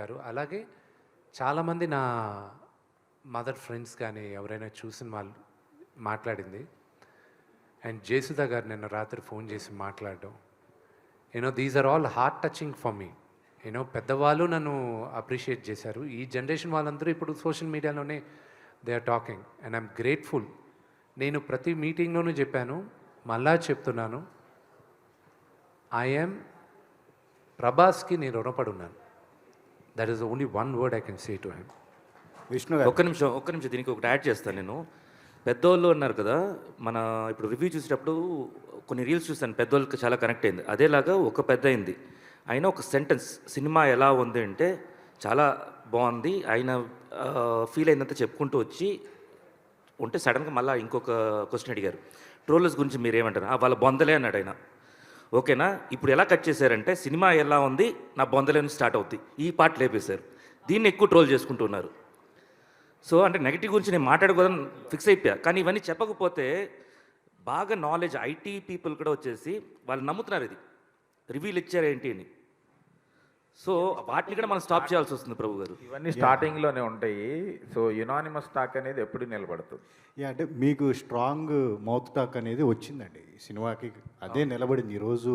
గారు అలాగే చాలామంది నా మదర్ ఫ్రెండ్స్ కానీ ఎవరైనా చూసిన వాళ్ళు మాట్లాడింది. అండ్ జేసుదా గారు నిన్న రాత్రి ఫోన్ చేసి మాట్లాడడం. You know these are all heart touching for me you know పెద్దవాళ్ళు నన్ను అప్రిషియేట్ చేశారు. ఈ జనరేషన్ వాళ్ళందరూ ఇప్పుడు social మీడియాలోనే they are talking and I'm grateful నేను ప్రతి మీటింగ్లోనూ చెప్పాను. మళ్ళా చెప్తున్నాను. ఐఎమ్ ప్రభాస్కి నేను రుణపడి ఉన్నాను. That is only one word I can say to him Vishnu ఒక్క నిమిషం ఒక్క నిమిషం దీనికి ఒకటి యాడ్ చేస్తాను నేను. పెద్దోళ్ళు అన్నారు కదా మన ఇప్పుడు రివ్యూ చూసేటప్పుడు కొన్ని రీల్స్ చూస్తాను పెద్దోళ్ళకి చాలా కనెక్ట్ అయింది. అదేలాగా ఒక పెద్ద అయింది. అయినా ఒక సెంటెన్స్ సినిమా ఎలా ఉంది అంటే చాలా బాగుంది. ఆయన ఫీల్ అయినంత చెప్పుకుంటూ వచ్చి ఉంటే సడన్గా మళ్ళీ ఇంకొక క్వశ్చన్ అడిగారు. ట్రోలర్స్ గురించి మీరు ఏమంటారు "ఆ, వాళ్ళ బొందలే అన్నాడు ఆయన. ఓకేనా? ఇప్పుడు ఎలా కట్ చేశారంటే సినిమా ఎలా ఉంది నా బొందలేని స్టార్ట్ అవుద్ది. ఈ పాట లేపేశారు. దీన్ని ఎక్కువ ట్రోల్ చేసుకుంటున్నారు. సో అంటే నెగిటివ్ గురించి నేను మాట్లాడుకోదని ఫిక్స్ అయిపోయా. కానీ ఇవన్నీ చెప్పకపోతే బాగా నాలెడ్జ్ ఐటీ పీపుల్ కూడా వచ్చేసి వాళ్ళు నమ్ముతున్నారు ఇది. రివ్యూలు ఇచ్చారు ఏంటి అని. సో వాటిని కూడా మనం స్టాప్ చేయాల్సి వస్తుంది ప్రభు గారు ఇవన్నీ స్టార్టింగ్లోనే ఉంటాయి. సో యునానిమస్ టాక్ అనేది ఎప్పుడు నిలబడుతుంది? యా అంటే మీకు స్ట్రాంగ్ మౌత్ టాక్ అనేది వచ్చిందండి. ఈ సినిమాకి అదే నిలబడింది. ఈరోజు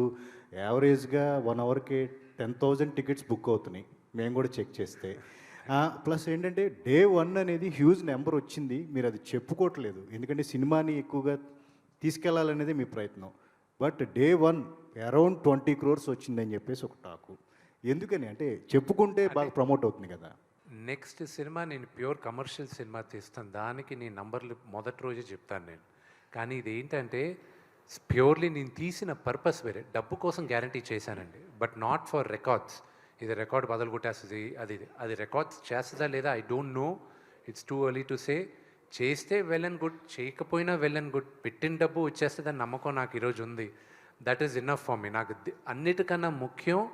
యావరేజ్గా వన్ అవర్కి టెన్ థౌజండ్ టికెట్స్ బుక్ అవుతున్నాయి. మేము కూడా చెక్ చేస్తే. ప్లస్ ఏంటంటే డే వన్ అనేది హ్యూజ్ నెంబర్ వచ్చింది. మీరు అది చెప్పుకోవట్లేదు. ఎందుకంటే సినిమాని ఎక్కువగా తీసుకెళ్ళాలనేది మీ ప్రయత్నం. But day one around twenty crores వచ్చిందని చెప్పేసి ఒక టాకు ఎందుకని? అంటే చెప్పుకుంటే బాగా ప్రమోట్ అవుతుంది కదా. నెక్స్ట్ సినిమా నేను ప్యూర్ కమర్షియల్ సినిమా తీస్తాను. దానికి నీ నంబర్లు మొదటి రోజే చెప్తాను నేను. కానీ ఇది ఏంటంటే ప్యూర్లీ నేను తీసిన పర్పస్ వేరే. డబ్బు కోసం గ్యారంటీ చేశానండి. But not for records. ఇది రికార్డ్ బదులు కొట్టేస్తుంది అది. అది రికార్డ్స్ చేస్తుందా లేదా I don't know. It's too early to say. చేస్తే వెల్ అండ్ గుడ్ చేయకపోయినా వెల్ అండ్ గుడ్. పెట్టిన డబ్బు వచ్చేస్తుందని నమ్మకం నాకు ఈరోజు ఉంది. That is enough for me. నాకు అన్నిటికన్నా ముఖ్యం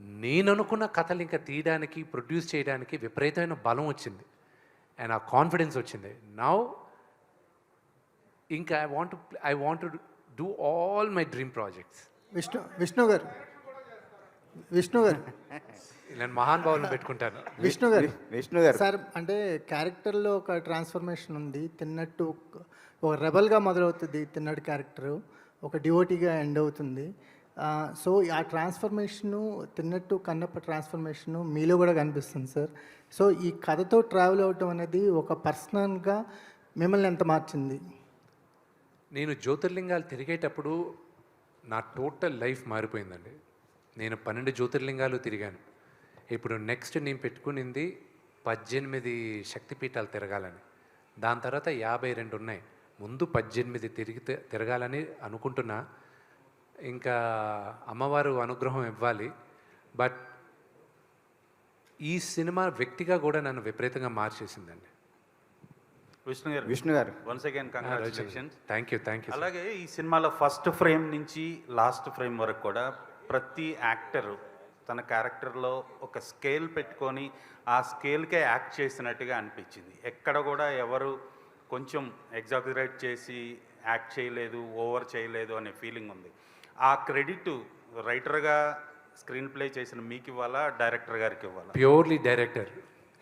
నేను అనుకున్న కథలు ఇంకా తీయడానికి ప్రొడ్యూస్ చేయడానికి విపరీతమైన బలం వచ్చింది. అండ్ ఆ కాన్ఫిడెన్స్ వచ్చింది. నౌ ఇంకా I want I want do all my dream projects Vishnu Vishnu garu. Vishnu garu. నేను మహాన్ భావులను పెట్టుకుంటాను. విష్ణు గారు. విష్ణు గారు. సార్ అంటే క్యారెక్టర్లో ఒక ట్రాన్స్ఫర్మేషన్ ఉంది. తిన్నట్టు ఒక రెబల్గా మొదలవుతుంది తిన్నట్టు క్యారెక్టరు. ఒక డివోటీగా ఎండ్ అవుతుంది. సో ఆ ట్రాన్స్ఫర్మేషను తిన్నట్టు కన్నప్ప ట్రాన్స్ఫర్మేషను మీలో కూడా కనిపిస్తుంది సార్. సో ఈ కథతో ట్రావెల్ అవటం అనేది ఒక పర్సనల్గా మిమ్మల్ని ఎంత మార్చింది? నేను జ్యోతిర్లింగాలు తిరిగేటప్పుడు నా టోటల్ లైఫ్ మారిపోయిందండి. నేను పన్నెండు జ్యోతిర్లింగాలు తిరిగాను. ఇప్పుడు నెక్స్ట్ నేను పెట్టుకునింది పద్దెనిమిది శక్తిపీఠాలు తిరగాలని. దాని తర్వాత యాభై రెండు ఉన్నాయి. ముందు పద్దెనిమిది తిరిగితే తిరగాలని అనుకుంటున్నా. ఇంకా అమ్మవారు అనుగ్రహం ఇవ్వాలి. బట్ ఈ సినిమా వ్యక్తిగా కూడా నన్ను విపరీతంగా మార్చేసిందండి. Vishnu garu Vishnu garu. Once again congratulations thank you thank you అలాగే ఈ సినిమాలో ఫస్ట్ ఫ్రేమ్ నుంచి లాస్ట్ ఫ్రేమ్ వరకు కూడా ప్రతి యాక్టర్ తన క్యారెక్టర్లో ఒక స్కేల్ పెట్టుకొని ఆ స్కేల్కే యాక్ట్ చేసినట్టుగా అనిపించింది. ఎక్కడ కూడా ఎవరు కొంచెం ఎగ్జాగరేట్ చేసి యాక్ట్ చేయలేదు ఓవర్ చేయలేదు అనే ఫీలింగ్ ఉంది. ఆ క్రెడిట్ రైటర్గా స్క్రీన్ ప్లే చేసిన మీకు ఇవ్వాలా? డైరెక్టర్ గారికి ఇవ్వాలా? Purely director.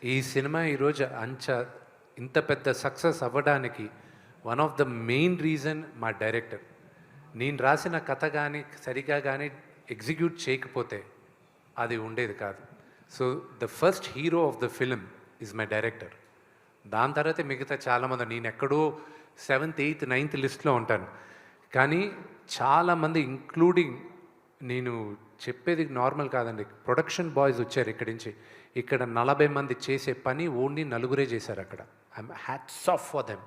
ఈ సినిమా ఈరోజు అంచ ఇంత పెద్ద సక్సెస్ అవ్వడానికి one of the main reason మా డైరెక్టర్. నేను రాసిన కథ కానీ సరిగా కానీ ఎగ్జిక్యూట్ చేయకపోతే అది ఉండేది కాదు. So the first hero of the film is my director. దాని తర్వాత మిగతా చాలామంది నేను ఎక్కడో సెవెంత్ ఎయిత్ నైన్త్ లిస్ట్లో ఉంటాను. కానీ చాలామంది ఇంక్లూడింగ్ నేను చెప్పేది నార్మల్ కాదండి. ప్రొడక్షన్ బాయ్స్ వచ్చారు ఇక్కడి నుంచి. ఇక్కడ నలభై మంది చేసే పని ఓన్లీ నలుగురే చేశారు అక్కడ. I'm hats off for them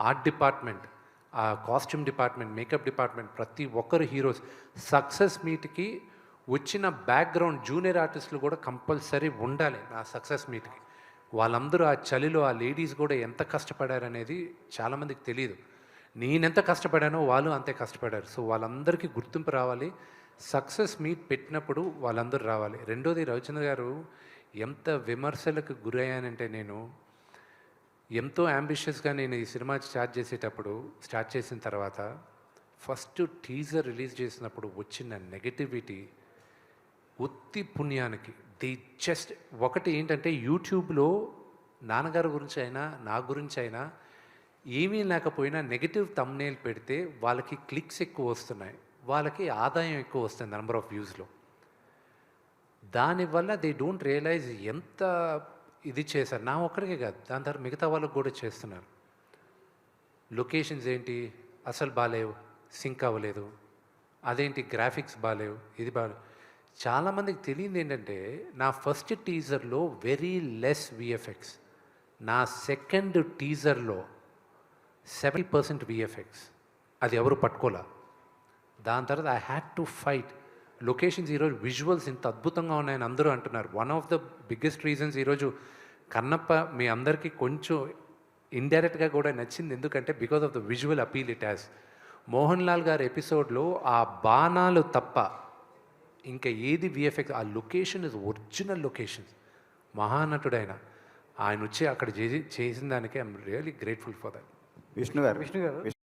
art department ఆ కాస్ట్యూమ్ డిపార్ట్మెంట్ మేకప్ డిపార్ట్మెంట్ ప్రతి ఒక్కరు హీరోస్ సక్సెస్ మీట్కి వచ్చిన బ్యాక్గ్రౌండ్ జూనియర్ ఆర్టిస్టులు కూడా కంపల్సరీ ఉండాలి నా సక్సెస్ మీట్కి వాళ్ళందరూ ఆ చలిలో ఆ లేడీస్ కూడా ఎంత కష్టపడారనేది చాలామందికి తెలియదు నేనెంత కష్టపడానో వాళ్ళు అంతే కష్టపడారు. సో వాళ్ళందరికీ గుర్తింపు రావాలి. సక్సెస్ మీట్ పెట్టినప్పుడు వాళ్ళందరూ రావాలి. రెండోది రవిచంద్ర గారు ఎంత విమర్శలకు గురయ్యానంటే నేను ఎంతో అంబిషియస్గా నేను ఈ సినిమా స్టార్ట్ చేసేటప్పుడు స్టార్ట్ చేసిన తర్వాత ఫస్ట్ టీజర్ రిలీజ్ చేసినప్పుడు వచ్చిన నెగటివిటీ ఉత్తి పుణ్యానికి ది జస్ట్ ఒకటి ఏంటంటే యూట్యూబ్లో నాన్నగారి గురించి అయినా నా గురించి అయినా ఏమీ లేకపోయినా నెగిటివ్ తమ్నేల్ పెడితే వాళ్ళకి క్లిక్స్ ఎక్కువ వస్తున్నాయి. వాళ్ళకి ఆదాయం ఎక్కువ వస్తుంది నెంబర్ ఆఫ్ వ్యూస్లో దానివల్ల దే డోంట్ రియలైజ్ ఎంత ఇది చేశారు. నా ఒక్కడికే కాదు దాని తర్వాత మిగతా వాళ్ళకి కూడా చేస్తున్నారు. లొకేషన్స్ ఏంటి? అసలు బాగాలేవు సింక్ అవ్వలేదు. అదేంటి? గ్రాఫిక్స్ బాగాలేవు ఇది బాగాలేవు చాలామందికి తెలియదు ఏంటంటే నా ఫస్ట్ టీజర్లో వెరీ లెస్ విఎఫ్ఎక్స్ నా సెకండ్ టీజర్లో సెవెంటీ పర్సెంట్ విఎఫ్ఎక్స్ అది ఎవరు పట్టుకోలే? దాని తర్వాత I had to fight locations ఈరోజు విజువల్స్ ఇంత అద్భుతంగా ఉన్నాయని అందరూ అంటున్నారు. One of the biggest reasons ఈరోజు కన్నప్ప మీ అందరికీ కొంచెం ఇండైరెక్ట్గా కూడా నచ్చింది. ఎందుకంటే because of the visual appeal it has Mohan Lal గారి ఎపిసోడ్లో ఆ బాణాలు తప్ప ఇంకా ఏది విఎఫ్ఎక్స్ ఆ లొకేషన్ ఇస్ ఒరిజినల్ లొకేషన్స్ మహానటుడైన. ఆయన వచ్చి అక్కడ చేసి చేసిన దానికి I'm really grateful for that Vishnu garu Vishnu garu